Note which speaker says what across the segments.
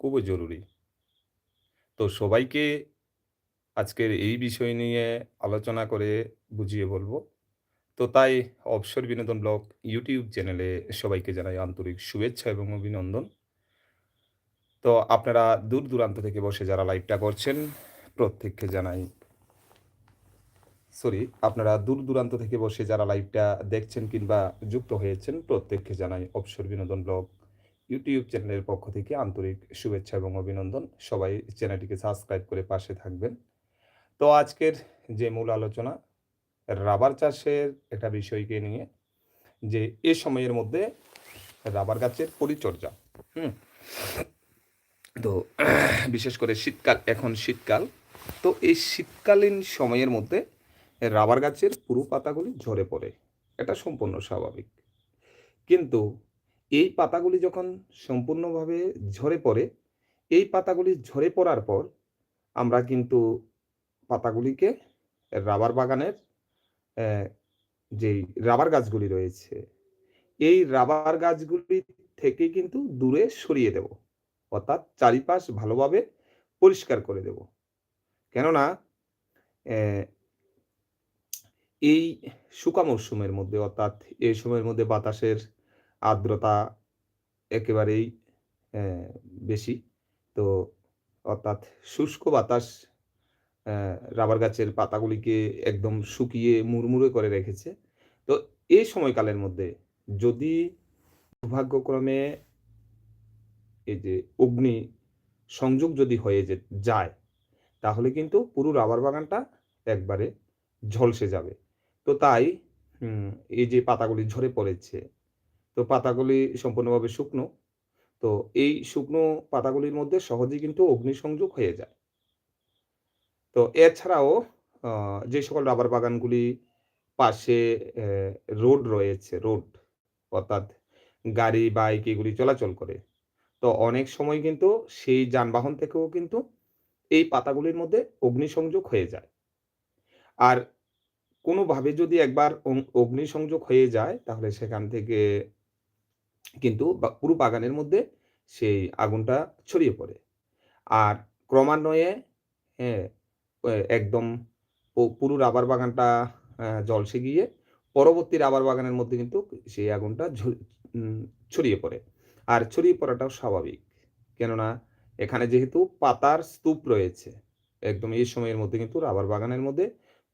Speaker 1: খুবই জরুরি। তো সবাইকে আজকের এই বিষয় নিয়ে আলোচনা করে বুঝিয়ে বলব তো তাই অবসর বিনোদন ব্লগ ইউটিউব চ্যানেলে সবাইকে জানাই আন্তরিক শুভেচ্ছা এবং অভিনন্দন। তো আপনারা দূর-দূরান্ত থেকে বসে যারা লাইভটা করছেন, প্রত্যেককে জানাই সরি, আপনারা দূর-দূরান্ত থেকে বসে যারা লাইভটা দেখছেন কিংবা যুক্ত হয়েছেন, প্রত্যেককে জানাই অবসর বিনোদন ব্লগ ইউটিউব চ্যানেলের পক্ষ থেকে আন্তরিক শুভেচ্ছা এবং অভিনন্দন। সবাই চ্যানেলটিকে সাবস্ক্রাইব করে পাশে থাকবেন। তো আজকের যে মূল আলোচনা, রাবার চাষের একটা বিষয়কে নিয়ে যে এ সময়ের মধ্যে রাবার গাছের পরিচর্যা, হুম? তো বিশেষ করে শীতকাল, এখন শীতকাল। তো এই শীতকালীন সময়ের মধ্যে রাবার গাছের পুরু পাতাগুলি ঝরে পড়ে। এটা সম্পূর্ণ স্বাভাবিক। কিন্তু এই পাতাগুলি যখন সম্পূর্ণভাবে ঝরে পড়ে, এই পাতাগুলি ঝরে পড়ার পর আমরা কিন্তু পাতাগুলিকে রাবার বাগানের যেই রাবার গাছগুলি রয়েছে, এই রাবার গাছগুলি থেকে কিন্তু দূরে সরিয়ে দেব। অর্থাৎ চারিপাশ ভালোভাবে পরিষ্কার করে দেব। কেননা এই শুকা মরশুমের মধ্যে অর্থাৎ এই সময়ের মধ্যে বাতাসের আর্দ্রতা একেবারেই বেশি। তো অর্থাৎ শুষ্ক বাতাস রাবার গাছের পাতাগুলিকে একদম শুকিয়ে মুড়মুড়ে করে রেখেছে। তো এই সময়কালের মধ্যে যদি দুর্ভাগ্যক্রমে এই যে অগ্নি সংযোগ যদি হয়ে যে যায়, তাহলে কিন্তু পুরো রাবার বাগানটা একবারে ঝলসে যাবে। তো তাই এই যে পাতাগুলি ঝরে পড়েছে, তো পাতাগুলি সম্পূর্ণভাবে শুকনো। তো এই শুকনো পাতাগুলির মধ্যে সহজেই কিন্তু অগ্নিসংযোগ হয়ে যায়। তো এছাড়াও যে সকল রাবার বাগানগুলি পাশে রোড রয়েছে, রোড অর্থাৎ গাড়ি, বাইক এগুলি চলাচল করে। তো অনেক সময় কিন্তু সেই যানবাহন থেকেও কিন্তু এই পাতাগুলির মধ্যে অগ্নিসংযোগ হয়ে যায়। আর কোনোভাবে যদি একবার অগ্নিসংযোগ হয়ে যায়, তাহলে সেখান থেকে কিন্তু পুরো বাগানের মধ্যে সেই আগুনটা ছড়িয়ে পড়ে। আর ক্রমান্বয়ে হ্যাঁ, একদম পুরো রাবার বাগানটা ঝলসে গিয়ে পরবর্তী রাবার বাগানের মধ্যে কিন্তু সেই আগুনটা ছড়িয়ে পড়ে। আর ছড়িয়ে পড়াটাও স্বাভাবিক। কেননা এখানে যেহেতু পাতার স্তূপ রয়েছে, একদম এই সময়ের মধ্যে কিন্তু রাবার বাগানের মধ্যে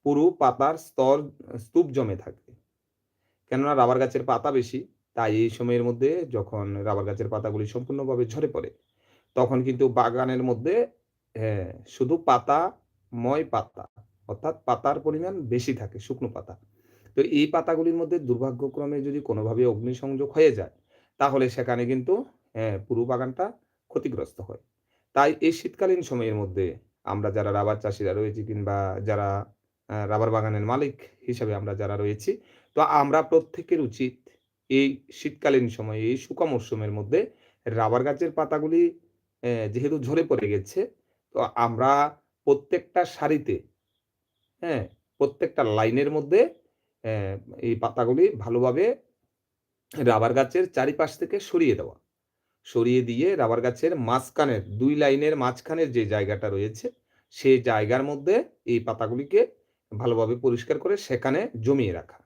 Speaker 1: পুরো পাতার স্তর স্তূপ জমে থাকে। কেননা রাবার গাছের পাতা বেশি, তাই এই সময়ের মধ্যে যখন রাবার গাছের পাতাগুলি সম্পূর্ণভাবে ঝরে পড়ে, তখন কিন্তু বাগানের মধ্যে হ্যাঁ, শুধু পাতাময় পাতা, অর্থাৎ পাতার পরিমাণ বেশি থাকে, শুকনো পাতা। তো এই পাতাগুলির মধ্যে দুর্ভাগ্যক্রমে যদি কোনোভাবে অগ্নিসংযোগ হয়ে যায়, তাহলে সেখানে কিন্তু হ্যাঁ, পুরো বাগানটা ক্ষতিগ্রস্ত হয়। তাই এই শীতকালীন সময়ের মধ্যে আমরা যারা রাবার চাষিরা রয়েছি কিংবা যারা রাবার বাগানের মালিক হিসাবে আমরা যারা রয়েছি, তো আমরা প্রত্যেকের উচিত এই শীতকালীন সময়ে, এই শুকা মরশুমের মধ্যে রাবার গাছের পাতাগুলি যেহেতু ঝরে পড়ে গেছে, তো আমরা প্রত্যেকটা সারিতে, হ্যাঁ? প্রত্যেকটা লাইনের মধ্যে এই পাতাগুলি ভালোভাবে রাবার গাছের চারিপাশ থেকে সরিয়ে দেওয়া। সরিয়ে দিয়ে রাবার গাছের মাঝখানের দুই লাইনের মাঝখানের যে জায়গাটা রয়েছে, সেই জায়গার মধ্যে এই পাতাগুলিকে ভালোভাবে পরিষ্কার করে সেখানে জমিয়ে রাখা।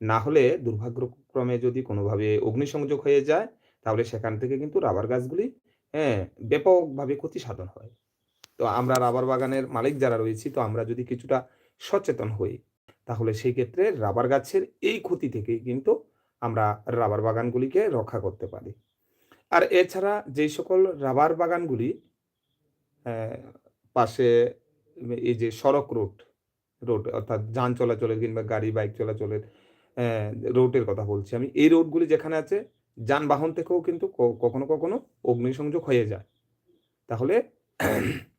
Speaker 1: না হলে দুর্ভাগ্যক্রমে যদি কোনোভাবে অগ্নিসংযোগ হয়ে যায়, তাহলে সেখান থেকে কিন্তু রাবার গাছগুলি হ্যাঁ, ব্যাপকভাবে ক্ষতি সাধন হয়। তো আমরা রাবার বাগানের মালিক যারা রয়েছি, তো আমরা যদি কিছুটা সচেতন হই, তাহলে সেই ক্ষেত্রে রাবার গাছের এই ক্ষতি থেকেই কিন্তু আমরা রাবার বাগানগুলিকে রক্ষা করতে পারি। আর এছাড়া যেই সকল রাবার বাগানগুলি পাশে এই যে সড়ক রোড, রোড অর্থাৎ যান চলাচলের কিংবা গাড়ি, বাইক চলাচলের রোডের কথা বলছি আমি। এই রোডগুলি যেখানে আছে, যানবাহন থেকেও কিন্তু কখনো, কখনো অগ্নিসংযোগ হয়ে যায়। তাহলে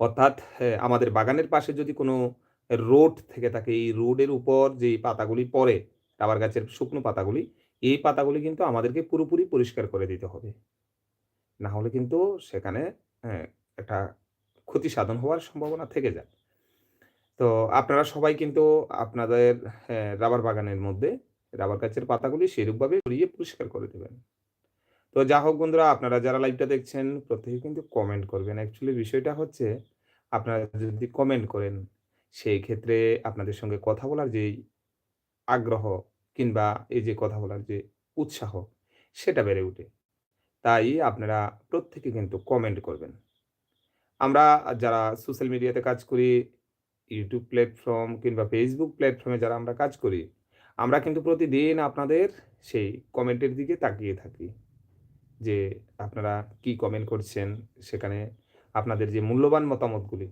Speaker 1: অর্থাৎ হ্যাঁ, আমাদের বাগানের পাশে যদি কোনো রোড থেকে থাকে, এই রোডের উপর যেই পাতাগুলি পড়ে, রাবার গাছের শুকনো পাতাগুলি, এই পাতাগুলি কিন্তু আমাদেরকে পুরোপুরি পরিষ্কার করে দিতে হবে। না হলে কিন্তু সেখানে হ্যাঁ, একটা ক্ষতি সাধন হওয়ার সম্ভাবনা থেকে যায়। তো আপনারা সবাই কিন্তু আপনাদের হ্যাঁ, রাবার বাগানের মধ্যে রাবার গাছের পাতাগুলি সেরূপভাবে সরিয়ে পরিষ্কার করে দেবেন। তো যা হোক বন্ধুরা আপনারা যারা লাইভটা দেখছেন প্রত্যেকে কিন্তু কমেন্ট করবেন। অ্যাকচুয়ালি বিষয়টা হচ্ছে আপনারা যদি কমেন্ট করেন সেই ক্ষেত্রে আপনাদের সঙ্গে কথা বলার যেই আগ্রহ কিংবা এই যে কথা বলার যে উৎসাহ সেটা বেড়ে ওঠে। তাই আপনারা প্রত্যেকে কিন্তু কমেন্ট করবেন। আমরা যারা সোশ্যাল মিডিয়াতে কাজ করি, ইউটিউব প্ল্যাটফর্ম কিংবা ফেসবুক প্ল্যাটফর্মে যারা আমরা কাজ করি, আমরা কিন্তু প্রতিদিন আপনাদের সেই কমেন্টের দিকে তাকিয়ে থাকি। যে আপনারা কি কমেন্ট করছেন, সেখানে আপনাদের যে মূল্যবান মতামতগুলি,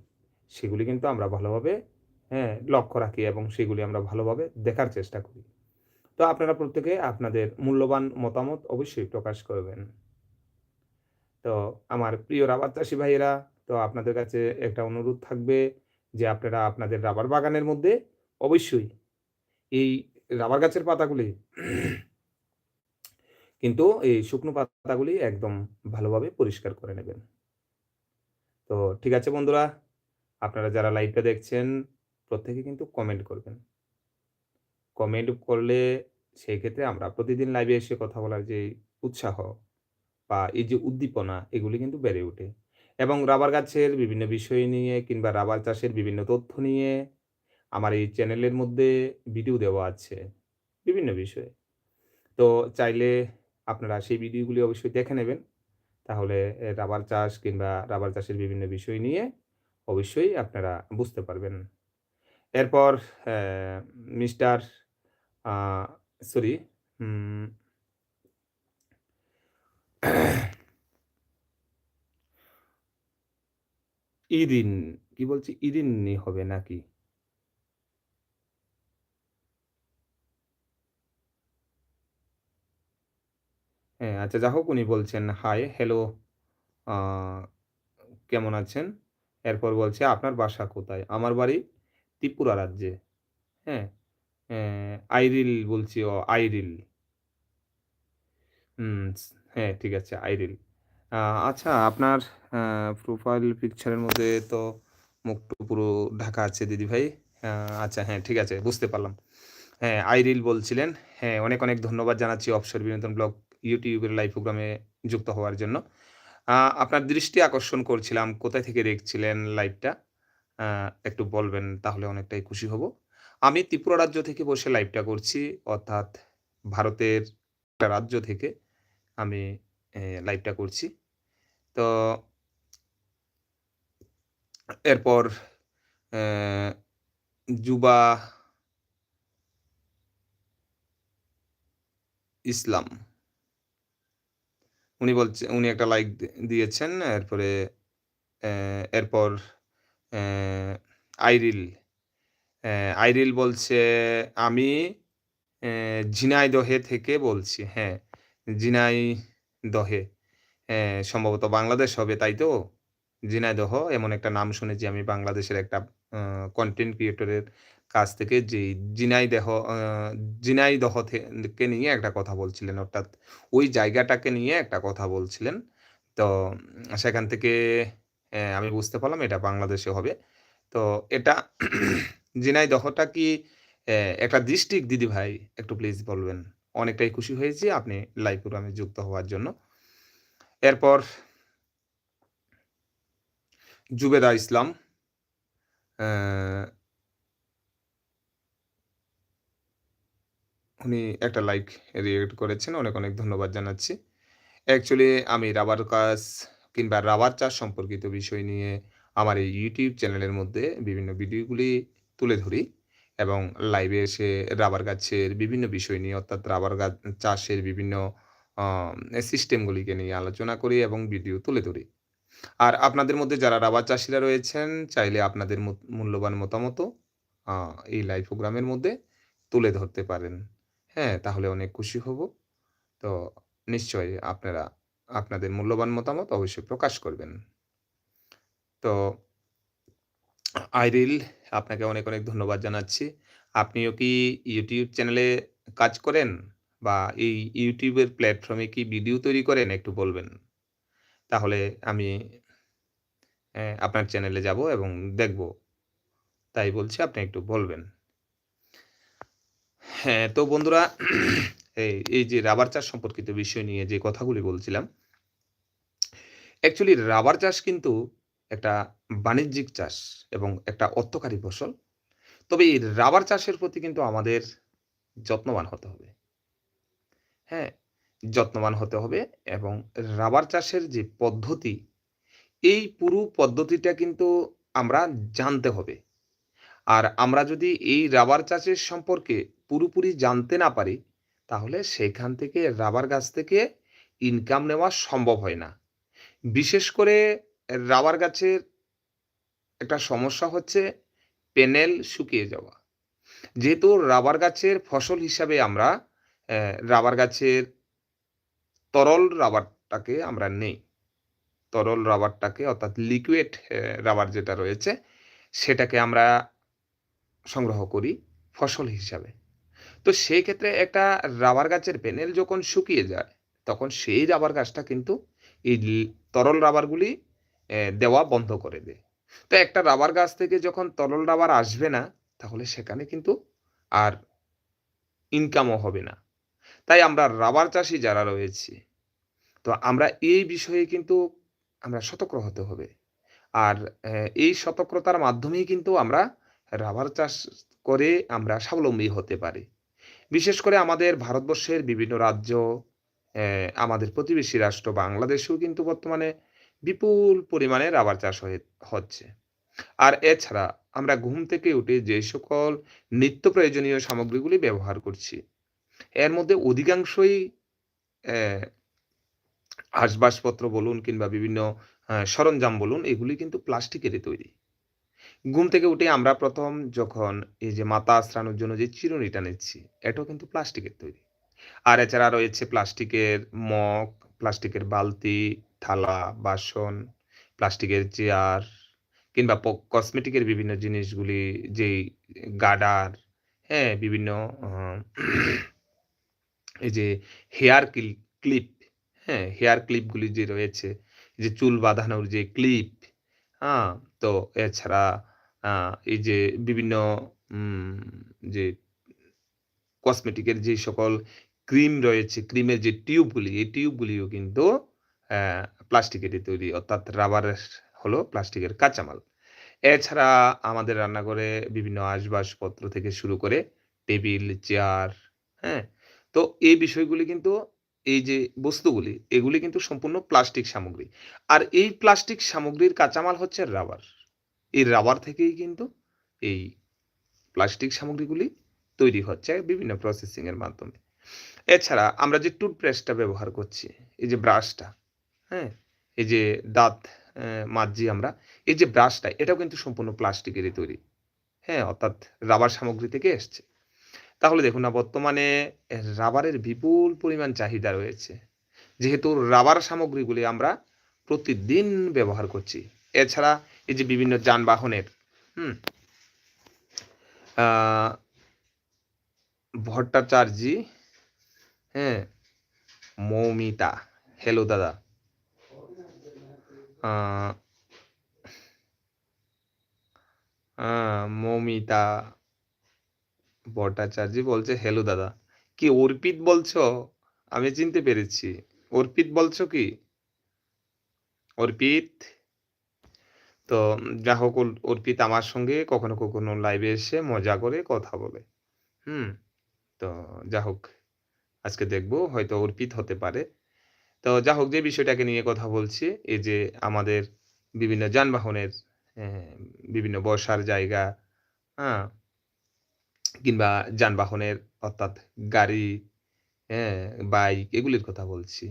Speaker 1: সেগুলি কিন্তু আমরা ভালোভাবে হ্যাঁ, লক্ষ্য রাখি এবং সেগুলি আমরা ভালোভাবে দেখার চেষ্টা করি। তো আপনারা প্রত্যেকে আপনাদের মূল্যবান মতামত অবশ্যই প্রকাশ করবেন। তো আমার প্রিয় রাবার চাষী ভাইয়েরা, তো আপনাদের কাছে একটা অনুরোধ থাকবে যে আপনারা আপনাদের রাবার বাগানের মধ্যে অবশ্যই এই রাবার গাছের পাতাগুলি কিন্তু এই শুকনো পাতাগুলি একদম ভালোভাবে পরিষ্কার করে নেবেন। তো ঠিক আছে বন্ধুরা, আপনারা যারা লাইভটা দেখছেন প্রত্যেকে কিন্তু কমেন্ট করবেন। কমেন্ট করলে সেই ক্ষেত্রে আমরা প্রতিদিন লাইভে এসে কথা বলার যে উৎসাহ বা এই যে উদ্দীপনা এগুলি কিন্তু বেড়ে ওঠে। এবং রাবার গাছের বিভিন্ন বিষয় নিয়ে কিংবা রাবার চাষের বিভিন্ন তথ্য নিয়ে আমার এই চ্যানেলের মধ্যে ভিডিও দেওয়া আছে, বিভিন্ন বিষয়ে। তো চাইলে আপনারা সেই ভিডিওগুলি অবশ্যই দেখে নেবেন। তাহলে রাবার চাষ কিংবা রাবার চাষের বিভিন্ন বিষয় নিয়ে অবশ্যই আপনারা বুঝতে পারবেন। এরপর মিস্টার সরি ইরিন, কি বলছি? ইরিন্নি হবে নাকি? হ্যাঁ, আচ্ছা যা হোক উনি বলছেন, "হাই, হ্যালো, কেমন আছেন?" এরপর বলছে, "আপনার বাসা কোথায়?" আমার বাড়ি ত্রিপুরা রাজ্যে। হ্যাঁ? আইরিল বলছি ও আইরিল। হুম, হ্যাঁ, ঠিক আছে আইরিল। আচ্ছা আপনার প্রোফাইল পিকচারের মধ্যে তো মুখটা পুরো ঢাকা আছে দিদিভাই। আ আচ্ছা হ্যাঁ, ঠিক আছে বুঝতে পারলাম। হ্যাঁ, আইরিল বলছিলেন। হ্যাঁ, অনেক, অনেক ধন্যবাদ জানাচ্ছি অবসর বিনোদন ব্লগ ইউটিউবের লাইভ প্রোগ্রামে যুক্ত হওয়ার জন্য। আপনার দৃষ্টি আকর্ষণ করছিলাম, কোথায় থেকে দেখছিলেন লাইভটা? একটু বলবেন তাহলে অনেকটাই খুশি হব। আমি ত্রিপুরা রাজ্য থেকে বসে লাইভটা করছি, অর্থাৎ ভারতের রাজ্য থেকে আমি লাইভটা করছি। তো এরপর জুবা ইসলাম। উনি বলছে উনি একটা লাইক দিয়েছেন। এরপরে এরপর আইরিল। আইরিল বলছে, "আমি ঝিনাইদহে থেকে বলছি।" হ্যাঁ, ঝিনাইদহে। সম্ভবত বাংলাদেশ হবে, তাই তো? ঝিনাইদহ এমন একটা নাম শুনেছি আমি বাংলাদেশের একটা কন্টেন্ট ক্রিয়েটরের কাছ থেকে যেই ঝিনাইদেহ আ ঝিনাইদহ থে কে নিয়ে একটা কথা বলছিলেন। অর্থাৎ ওই জায়গাটাকে নিয়ে একটা কথা বলছিলেন। তো সেখান থেকে আমি বুঝতে পারলাম এটা বাংলাদেশে হবে। তো এটা ঝিনাইদহটা কি একটা ডিস্ট্রিক্ট দিদিভাই? একটু প্লিজ বলবেন। অনেকটাই খুশি হয়েছি আপনি লাইভ প্রোগ্রামে যুক্ত হওয়ার জন্য। এরপর জুবেদা ইসলাম। উনি একটা লাইক রিয়েক্ট করেছেন। অনেক, অনেক ধন্যবাদ জানাচ্ছি। অ্যাকচুয়ালি আমি রাবার কাজ কিংবা রাবার চাষ সম্পর্কিত বিষয় নিয়ে আমার এই ইউটিউব চ্যানেলের মধ্যে বিভিন্ন ভিডিওগুলি তুলে ধরি এবং লাইভে এসে রাবার গাছের বিভিন্ন বিষয় নিয়ে অর্থাৎ রাবার গাছ চাষের বিভিন্ন সিস্টেমগুলিকে নিয়ে আলোচনা করি এবং ভিডিও তুলে ধরি। আর আপনাদের মধ্যে যারা রাবার চাষিরা রয়েছেন, চাইলে আপনাদের মূল্যবান মতামতও আ এই লাইভ প্রোগ্রামের মধ্যে তুলে ধরতে পারেন। হ্যাঁ, তাহলে অনেক খুশি হব। তো নিশ্চয়ই আপনারা আপনাদের মূল্যবান মতামত অবশ্যই প্রকাশ করবেন। তো আইরিল আপনাকে অনেক, অনেক ধন্যবাদ জানাচ্ছি। আপনিও কি ইউটিউব চ্যানেলে কাজ করেন? বা এই ইউটিউবের প্ল্যাটফর্মে কি ভিডিও তৈরি করেন? একটু বলবেন। তাহলে আমি আপনার চ্যানেলে যাব এবং দেখব। তাই বলছি আপনি একটু বলবেন। হ্যাঁ, তো বন্ধুরা এই যে রাবার চাষ সম্পর্কিত বিষয় নিয়ে যে কথাগুলি বলছিলাম অ্যাকচুয়ালি রাবার চাষ কিন্তু একটা বাণিজ্যিক চাষ এবং একটা অর্থকারী ফসল তবে এই রাবার চাষের প্রতি কিন্তু আমাদের যত্নবান হতে হবে হ্যাঁ যত্নবান হতে হবে এবং রাবার চাষের যে পদ্ধতি, এই পুরো পদ্ধতিটা কিন্তু আমরা জানতে হবে। আর আমরা যদি এই রাবার চাষের সম্পর্কে পুরোপুরি জানতে না পারি, তাহলে সেখান থেকে রাবার গাছ থেকে ইনকাম নেওয়া সম্ভব হয় না। বিশেষ করে রাবার গাছের একটা সমস্যা হচ্ছে প্যানেল শুকিয়ে যাওয়া। যেহেতু রাবার গাছের ফসল হিসাবে আমরা রাবার গাছের তরল রাবারটাকে আমরা নেই। তরল রাবারটাকে অর্থাৎ লিকুইড রাবার যেটা রয়েছে, সেটাকে আমরা সংগ্রহ করি ফসল হিসাবে। তো সেই ক্ষেত্রে একটা রাবার গাছের প্যানেল যখন শুকিয়ে যায়, তখন সেই রাবার গাছটা কিন্তু এই তরল রাবারগুলি দেওয়া বন্ধ করে দেয়। তো একটা রাবার গাছ থেকে যখন তরল রাবার আসবে না, তাহলে সেখানে কিন্তু আর ইনকামও হবে না। তাই আমরা রাবার চাষি যারা রয়েছি, তো আমরা এই বিষয়ে কিন্তু আমরা সতর্ক হতে হবে। আর এই সতর্কতার মাধ্যমেই কিন্তু আমরা রাবার চাষ করে আমরা স্বাবলম্বী হতে পারি। বিশেষ করে আমাদের ভারতবর্ষের বিভিন্ন রাজ্য আমাদের প্রতিবেশী রাষ্ট্র বাংলাদেশেও কিন্তু বর্তমানে বিপুল পরিমাণে রাবার চাষ হয়ে, হচ্ছে। আর এছাড়া আমরা ঘুম থেকে উঠে যে সকল নিত্য প্রয়োজনীয় সামগ্রীগুলি ব্যবহার করছি এর মধ্যে অধিকাংশই আহ, আসবাবপত্র বলুন কিংবা বিভিন্ন সরঞ্জাম বলুন এগুলি কিন্তু প্লাস্টিকেরই তৈরি। ঘুম থেকে উঠে আমরা প্রথম যখন এই যে মাথা আশ্রানোর জন্য যে চিরুনিটা নিচ্ছি এটাও কিন্তু প্লাস্টিকের তৈরি। আর এছাড়া রয়েছে প্লাস্টিকের মগ প্লাস্টিকের বালতি থালা বাসন প্লাস্টিকের চেয়ার কিংবা কসমেটিকের বিভিন্ন জিনিসগুলি যেই গার্ডার হ্যাঁ বিভিন্ন এই যে হেয়ার ক্লিপ হ্যাঁ হেয়ার ক্লিপগুলি যে রয়েছে যে চুল বাঁধানোর যে ক্লিপ হ্যাঁ তো এছাড়া এই যে বিভিন্ন যে কসমেটিকের যে সকল ক্রিম রয়েছে ক্রিমের যে টিউবগুলি এই টিউবগুলিও কিন্তু আহ, প্লাস্টিকেরই তৈরি অর্থাৎ রাবারের হলো প্লাস্টিকের কাঁচামাল। এছাড়া আমাদের রান্নাঘরে বিভিন্ন আসবাবপত্র থেকে শুরু করে টেবিল চেয়ার হ্যাঁ তো এই বিষয়গুলি কিন্তু এই যে বস্তুগুলি, এগুলি কিন্তু সম্পূর্ণ প্লাস্টিক সামগ্রী। আর এই প্লাস্টিক সামগ্রীর কাঁচামাল হচ্ছে রাবার। এই রাবার থেকেই কিন্তু এই প্লাস্টিক সামগ্রীগুলি তৈরি হচ্ছে বিভিন্ন প্রসেসিং এর মাধ্যমে। এছাড়া আমরা যে টুথব্রাশটা ব্যবহার করছি, এই যে ব্রাশটা হ্যাঁ এই যে দাঁত মাজছি আমরা, এই যে ব্রাশটা, এটাও কিন্তু সম্পূর্ণ প্লাস্টিকেরই তৈরি। হ্যাঁ অর্থাৎ রাবার সামগ্রী থেকে এসছে। তাহলে দেখুন না, বর্তমানে রাবারের বিপুল পরিমাণ চাহিদা রয়েছে। যেহেতু রাবার সামগ্রীগুলি আমরা প্রতিদিন ব্যবহার করছি। এছাড়া এই যে বিভিন্ন যানবাহনের, হুম ভট্টাচার্যি হ্যাঁ মৌমিতা, হ্যালো দাদা মৌমিতা ভট্টাচার্য বলছে, হ্যালো দাদা। কি অর্পিত বলছো? আমি চিনতে পেরেছি। অর্পিত বলছো কি? অর্পিত? তো যা হোক অর্পিত আমার সঙ্গে কখনো কখনো লাইভে এসে মজা করে কথা বলে। হুম, তো যা হোক, আজকে দেখব, হয়তো অর্পিত হতে পারে। তো যা হোক, যে বিষয়টাকে নিয়ে কথা বলছি, এই যে আমাদের বিভিন্ন যানবাহনের বিভিন্ন বসার জায়গা হ্যাঁ কিংবা যানবাহনের অর্থাৎ গাড়ি হ্যাঁ বাইক এগুলির কথা বলছি।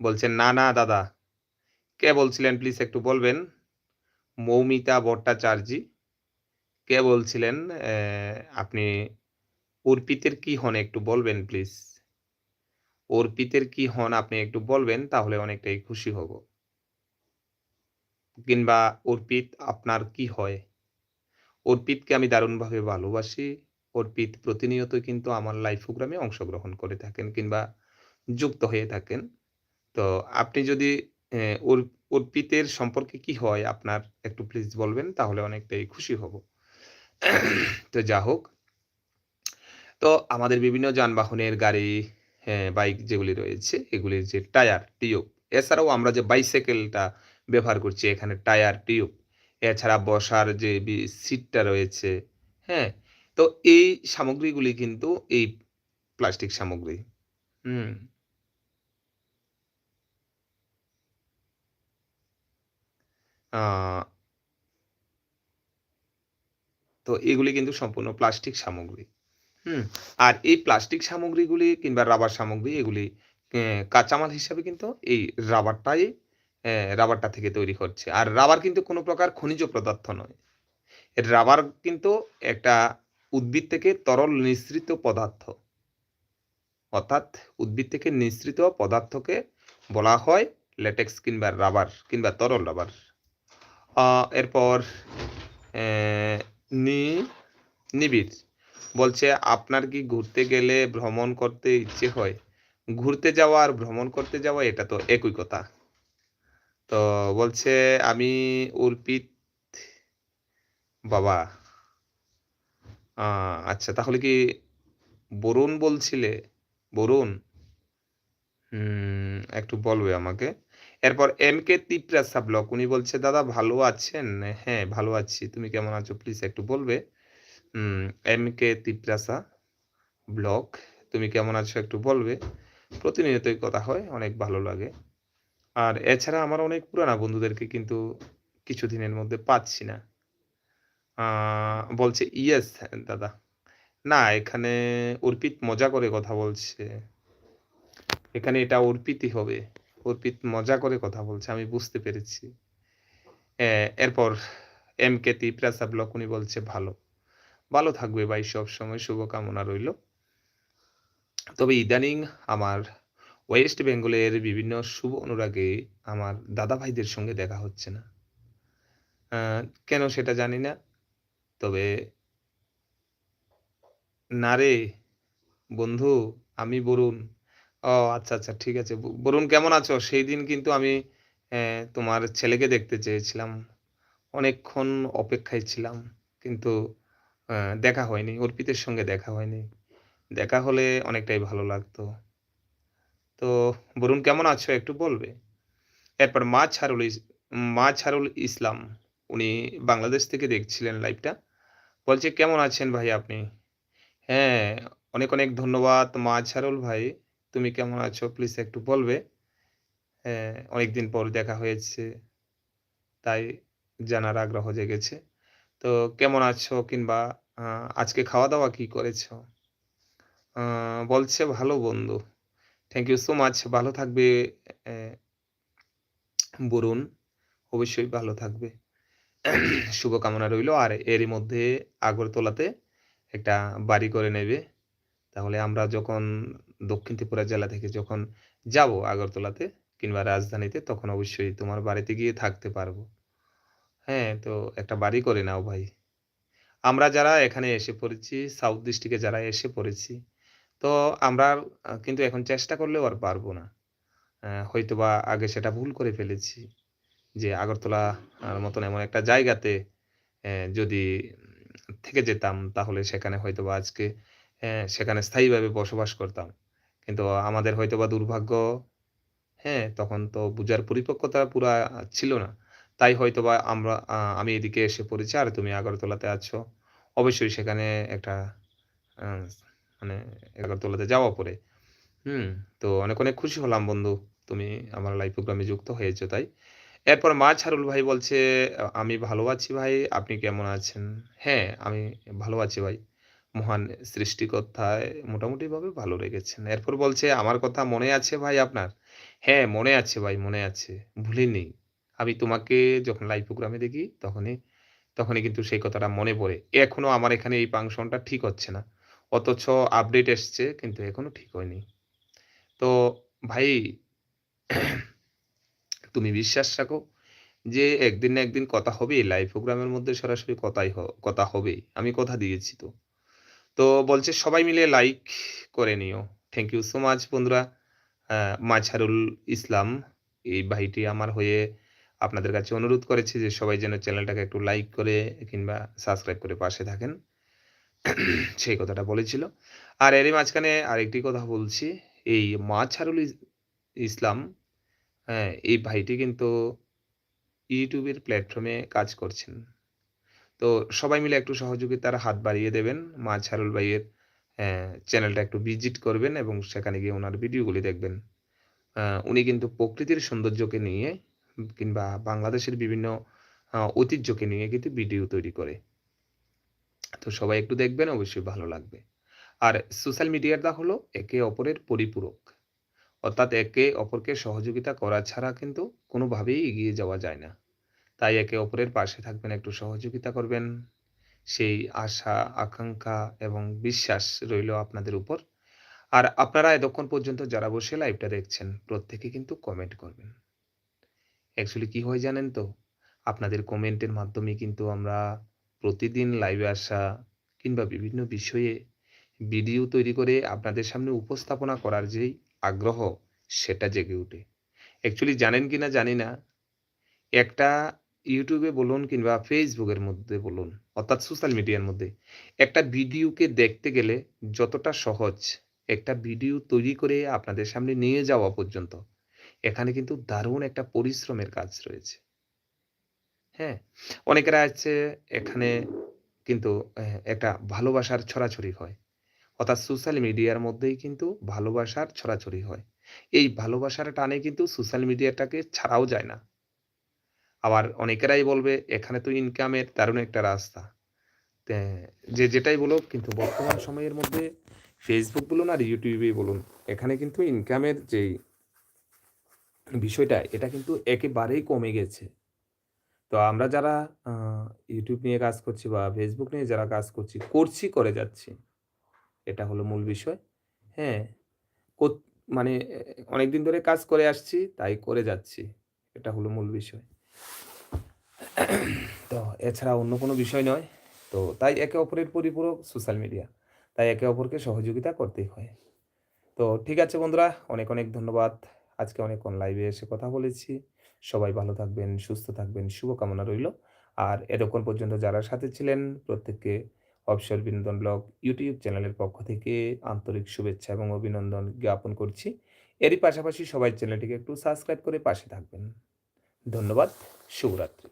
Speaker 1: বলছেন, না না, দাদা। কে বলছিলেন প্লিজ একটু বলবেন? মৌমিতা ভট্টাচার্যি। কে বলছিলেন আপনি অর্পিতের কি হন একটু বলবেন প্লিজ অর্পিতের কি হন আপনি একটু বলবেন, তাহলে অনেকটাই খুশি হব। কিংবা, অর্পিত, আপনার কি হয়? অর্পিতকে আমি দারুণভাবে ভালোবাসি। অর্পিত প্রতিনিয়ত কিন্তু আমার লাইভ প্রোগ্রামে অংশগ্রহণ করে থাকেন কিংবা যুক্ত হয়ে থাকেন তো আপনি যদি অর্পিতের সম্পর্কে কি হয় আপনার একটু প্লিজ বলবেন তাহলে অনেকটাই খুশি হব তো যা হোক তো আমাদের বিভিন্ন যানবাহনের গাড়ি বাইক যেগুলি রয়েছে এগুলির যে টায়ার, টিউব এছাড়াও আমরা যে বাইসাইকেলটা ব্যবহার করছি এখানে টায়ার, টিউব এছাড়া বসার যে সিটটা রয়েছে, হ্যাঁ? তো এই সামগ্রীগুলি কিন্তু এই প্লাস্টিক সামগ্রী। হুম। তো এগুলি কিন্তু সম্পূর্ণ প্লাস্টিক সামগ্রী। হুম? আর এই প্লাস্টিক সামগ্রীগুলি কিংবা রাবার সামগ্রী এগুলি কাঁচামাল হিসাবে কিন্তু এই রাবারটাই রাবারটা থেকে তৈরি হচ্ছে। আর রাবার কিন্তু কোনো প্রকার খনিজ পদার্থ নয়। রাবার কিন্তু একটা উদ্ভিদ থেকে তরল নিঃসৃত পদার্থ। অর্থাৎ উদ্ভিদ থেকে নিঃসৃত পদার্থকে বলা হয় ল্যাটেক্স কিংবা রাবার কিংবা তরল রাবার। এরপর নি নিবিড় বলছে, "আপনার কি ঘুরতে গেলে ভ্রমণ করতে ইচ্ছে হয়?" ঘুরতে যাওয়া আর ভ্রমণ করতে যাওয়া এটা তো একই কথা। তো বলছে, "আমি অর্পিত" বাবা! আচ্ছা তাহলে কি বরুণ বলছিলে? বরুণ? হুম, একটু বলবে আমাকে। এরপর এম কে তিপ্রাসা ব্লক উনি বলছে, "দাদা ভালো আছেন?" হ্যাঁ, ভালো আছি। তুমি কেমন আছো প্লিজ একটু বলবে? এম কে তিপ্রাসা ব্লক তুমি কেমন আছো একটু বলবে? প্রতিনিয়তই কথা হয়, অনেক ভালো লাগে। আর এছাড়া আমার অনেক পুরানা বন্ধুদেরকে কিন্তু কিছুদিনের মধ্যে পাচ্ছি না। বলছে, "ইয়েস দাদা।" না, এখানে অর্পিত মজা করে কথা বলছে। এখানে এটা অর্পিতই হবে। অর্পিত মজা করে কথা বলছে। আমি বুঝতে পেরেছি। এরপর এমকে তিপ্রাসা ব্লক উনি বলছে, "ভালো।" ভালো থাকবে ভাই সবসময় শুভকামনা রইল। তবে ইদানিং আমার ওয়েস্ট বেঙ্গলের বিভিন্ন শুভ অনুরাগে আমার দাদা ভাইদের সঙ্গে দেখা হচ্ছে না। কেন সেটা জানি না। তবে না রে বন্ধু আমি বরুণ। ও আচ্ছা, আচ্ছা ঠিক আছে। বরুণ কেমন আছো? সেই দিন কিন্তু আমি তোমার ছেলেকে দেখতে চেয়েছিলাম। অনেকক্ষণ অপেক্ষায় ছিলাম। কিন্তু দেখা হয়নি। অর্পিতের সঙ্গে দেখা হয়নি। দেখা হলে অনেকটাই ভালো লাগতো। তো বরুণ কেমন আছো একটু বলবে? এরপর মাঝহারুল ইস মাঝহারুল ইসলাম উনি বাংলাদেশ থেকে দেখছিলেন লাইভটা। বলছে, "কেমন আছেন ভাই আপনি?" হ্যাঁ, অনেক, অনেক ধন্যবাদ মাঝহারুল ভাই। তুমি কেমন আছো প্লিজ একটু বলবে? হ্যাঁ, অনেকদিন পর দেখা হয়েছে। তাই জানার আগ্রহ জেগেছে। তো কেমন আছো কিংবা আজকে খাওয়া-দাওয়া কি করেছ বলছে, "ভালো বন্ধু।" Thank you so much. ভালো থাকবে বরুণ। অবশ্যই ভালো থাকবে। শুভকামনা রইল। আর এরই মধ্যে আগরতলাতে একটা বাড়ি করে নেবে। তাহলে আমরা যখন দক্ষিণ ত্রিপুরা জেলা থেকে যখন যাব আগরতলাতে কিংবা রাজধানীতে তখন অবশ্যই তোমার বাড়িতে গিয়ে থাকতে পারব। হ্যাঁ, তো একটা বাড়ি করে নাও ভাই। আমরা যারা এখানে এসে পড়েছি, সাউথ ডিস্ট্রিক্টে যারা এসে পড়েছি, তো আমরা কিন্তু এখন চেষ্টা করলেও আর পারব না। হয়তোবা আগে সেটা ভুল করে ফেলেছি। যে আগরতলা মতন এমন একটা জায়গাতে যদি থেকে যেতাম তাহলে সেখানে হয়তোবা আজকে অ্যা সেখানে স্থায়ীভাবে বসবাস করতাম। কিন্তু আমাদের হয়তোবা দুর্ভাগ্য হ্যাঁ, তখন তো বুঝার পরিপক্কতা পুরা ছিল না। তাই হয়তোবা আমরা আমি এদিকে এসে পড়েছি আর তুমি আগরতলাতে আছো। অবশ্যই সেখানে একটা মানে আগরতলাতে যাওয়া পড়ে। হুম? তো অনেক, অনেক খুশি হলাম বন্ধু। তুমি আমার লাইভ প্রোগ্রামে যুক্ত হয়েছো তাই। এরপর মাঝহারুল ভাই বলছে, "আমি ভালো আছি ভাই। আপনি কেমন আছেন?" হ্যাঁ, আমি ভালো আছি ভাই। মহান সৃষ্টিকর্তায় মোটামুটিভাবে ভালো রেখেছেন। এরপর বলছে, "আমার কথা মনে আছে ভাই আপনার?" হ্যাঁ, মনে আছে ভাই, মনে আছে। ভুলিনি। আমি তোমাকে যখন লাইভ প্রোগ্রামে দেখি তখনই, তখনই কিন্তু সেই কথাটা মনে পড়ে। এখনও আমার এখানে এই ফাংশনটা ঠিক হচ্ছে না। অথচ আপডেট এসছে কিন্তু এখনও ঠিক হয়নি। তো ভাই তুমি বিশ্বাস রাখো যে একদিন না একদিন কথা হবেই। লাইভ প্রোগ্রামের মধ্যে সরাসরি কথাই কথা হবেই। আমি কথা দিয়েছি তো। তো বলছে, "সবাই মিলে লাইক করে নিও।" থ্যাংক ইউ সো মাচ বন্ধুরা। আ মাঝহারুল ইসলাম এই ভাইটি আমার হয়ে আপনাদের কাছে অনুরোধ করেছে যে সবাই যেন চ্যানেলটাকে একটু লাইক করে কিংবা সাবস্ক্রাইব করে পাশে থাকেন। সেই কথাটা বলেছিল। আর এরই মাঝখানে আরেকটি কথা বলছি, এই ইস ইসলাম, হ্যাঁ, এই ভাইটি কিন্তু ইউটিউবের প্ল্যাটফর্মে কাজ করছেন। তো সবাই মিলে একটু সহযোগিতার হাত বাড়িয়ে দেবেন। মাঝহারুল ভাইয়ের অ্যা চ্যানেলটা একটু ভিজিট করবেন এবং সেখানে গিয়ে ওনার ভিডিওগুলি দেখবেন। উনি কিন্তু প্রকৃতির সৌন্দর্যকে নিয়ে কিংবা বাংলাদেশের বিভিন্ন ঐতিহ্যকে নিয়ে কিন্তু ভিডিও তৈরি করে। তো সবাই একটু দেখবেন অবশ্যই ভালো লাগবে। আর সোশ্যাল মিডিয়াটা হলো একে অপরের পরিপূরক। অর্থাৎ একে অপরকে সহযোগিতা করা ছাড়া কিন্তু কোনোভাবেই এগিয়ে যাওয়া যায় না। তাই একে অপরের পাশে থাকবেন, একটু সহযোগিতা করবেন। সেই আশা, আকাঙ্ক্ষা এবং বিশ্বাস রইল আপনাদের উপর। আর আপনারা এতক্ষণ পর্যন্ত যারা বসে লাইভটা দেখছেন, প্রত্যেকে কিন্তু কমেন্ট করবেন। অ্যাকচুয়ালি কি হয় জানেন তো? আপনাদের কমেন্টের মাধ্যমে কিন্তু আমরা প্রতিদিন লাইভে আসা কিংবা বিভিন্ন বিষয়ে ভিডিও তৈরি করে আপনাদের সামনে উপস্থাপনা করার যেই আগ্রহ, সেটা জেগে ওঠে। অ্যাকচুয়ালি জানেন কিনা জানি না, একটা ইউটিউবে বলুন কিংবা ফেসবুকের মধ্যে বলুন, অর্থাৎ সোশ্যাল মিডিয়ার মধ্যে, একটা ভিডিওকে দেখতে গেলে যতটা সহজ, একটা ভিডিও তৈরি করে আপনাদের সামনে নিয়ে যাওয়া পর্যন্ত, এখানে কিন্তু দারুণ একটা পরিশ্রমের কাজ রয়েছে। হ্যাঁ? অনেকেরা আছে এখানে কিন্তু একটা ভালোবাসার ছড়াছড়ি হয়। অর্থাৎ সোশ্যাল মিডিয়ার মধ্যেই কিন্তু ভালোবাসার ছড়াছড়ি হয়। এই ভালোবাসার টানে কিন্তু সোশ্যাল মিডিয়াটাকে ছাড়াও যায় না। আবার অনেকেরাই বলবে এখানে তো ইনকামের দারুণ একটা রাস্তা। যে যেটাই বলুক কিন্তু বর্তমান সময়ের মধ্যে ফেসবুক বলুন আর ইউটিউবেই বলুন, এখানে কিন্তু ইনকামের যেই বিষয়টা এটা কিন্তু একেবারেই কমে গেছে। তো আমরা যারা ইউটিউব নিয়ে কাজ করছি বা ফেসবুক নিয়ে যারা কাজ করছি, করছি করে যাচ্ছি। এটা হলো মূল বিষয়। হ্যাঁ? মানে অনেকদিন ধরে কাজ করে আসছি, তাই করে যাচ্ছি। এটা হলো মূল বিষয়। তো এছাড়া অন্য কোনো বিষয় নয়। তো তাই একে অপরের পরিপূরক সোশ্যাল মিডিয়া। তাই একে অপরকে সহযোগিতা করতেই হয়। তো ঠিক আছে বন্ধুরা, অনেক, অনেক ধন্যবাদ। আজকে অনেকক্ষণ লাইভে এসে কথা বলেছি। সবাই ভালো থাকবেন, সুস্থ থাকবেন, শুভকামনা রইল। আর এতক্ষণ পর্যন্ত যারা সাথে ছিলেন প্রত্যেককে অবসর বিনোদন ব্লগ ইউটিউব চ্যানেলের পক্ষ থেকে আন্তরিক শুভেচ্ছা এবং অভিনন্দন জ্ঞাপন করছি। এরই পাশাপাশি সবাই চ্যানেলটিকে একটু সাবস্ক্রাইব করে পাশে থাকবেন। ধন্যবাদ। শুভরাত্রি।